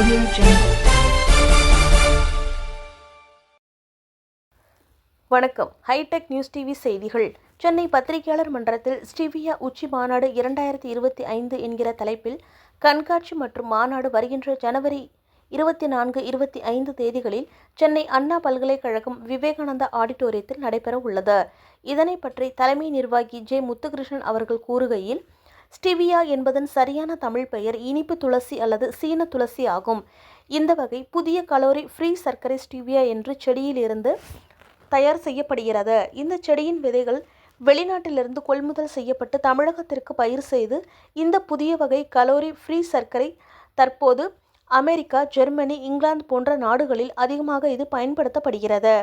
Audio Jungle. வணக்கம் hi-tech news TV செய்திகள் சென்னை பத்திரிகையாளர் மன்றத்தில் ஸ்டிவியா உச்சி மாநாடு இரண்டாயிரத்தி இருபத்தி ஐந்து என்கிற தலைப்பில் கண்காட்சி மற்றும் மாநாடு வருகின்ற ஜனவரி இருபத்தி நான்கு இருபத்தி ஐந்து தேதிகளில் சென்னை அண்ணா பல்கலைக்கழகம் விவேகானந்தா ஆடிட்டோரியத்தில் நடைபெற உள்ளது இதனை பற்றி தலைமை நிர்வாகி ஜே முத்துகிருஷ்ணன் அவர்கள் கூறுகையில் ஸ்டிவியா என்பதன் சரியான தமிழ் பெயர் இனிப்பு துளசி அல்லது சீன துளசி ஆகும். இந்த வகை புதிய கலோரி ஃப்ரீ சர்க்கரை ஸ்டிவியா என்று செடியிலிருந்து தயார் செய்யப்படுகிறது. இந்த செடியின் விதைகள் வெளிநாட்டிலிருந்து கொள்முதல் செய்யப்பட்டு தமிழகத்திற்கு பயிர் செய்து இந்த புதிய வகை கலோரி ஃப்ரீ சர்க்கரை தற்போது அமெரிக்கா ஜெர்மனி இங்கிலாந்து போன்ற நாடுகளில் அதிகமாக இது பயன்படுத்தப்படுகிறது.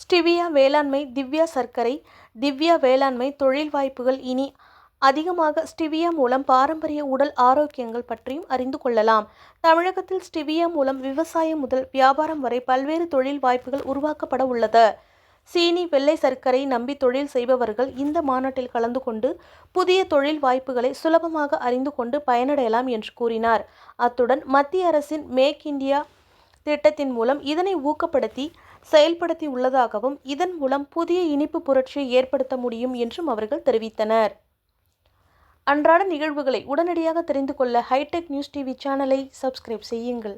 ஸ்டிவியா வேளாண்மை திவ்யா சர்க்கரை திவ்யா வேளாண்மை தொழில் வாய்ப்புகள் இனி அதிகமாக ஸ்டிவியா மூலம் பாரம்பரிய உடல் ஆரோக்கியங்கள் பற்றியும் அறிந்து கொள்ளலாம். தமிழகத்தில் ஸ்டிவியா மூலம் விவசாயம் முதல் வியாபாரம் வரை பல்வேறு தொழில் வாய்ப்புகள் உருவாக்கப்பட உள்ளது. சீனி வெள்ளை சர்க்கரை நம்பி தொழில் செய்பவர்கள் இந்த மாநாட்டில் கலந்து கொண்டு புதிய தொழில் வாய்ப்புகளை சுலபமாக அறிந்து கொண்டு பயனடையலாம் என்று கூறினார். அத்துடன் மத்திய அரசின் மேக் இந்தியா திட்டத்தின் மூலம் இதனை ஊக்கப்படுத்தி செயல்படுத்தி உள்ளதாகவும் இதன் மூலம் புதிய இனிப்பு புரட்சியை ஏற்படுத்த முடியும் என்றும் அவர்கள் தெரிவித்தனர். அன்றாட நிகழ்வுகளை உடனடியாக தெரிந்து கொள்ள ஹைடெக் நியூஸ் டிவி சேனலை சப்ஸ்கிரைப் செய்யுங்கள்.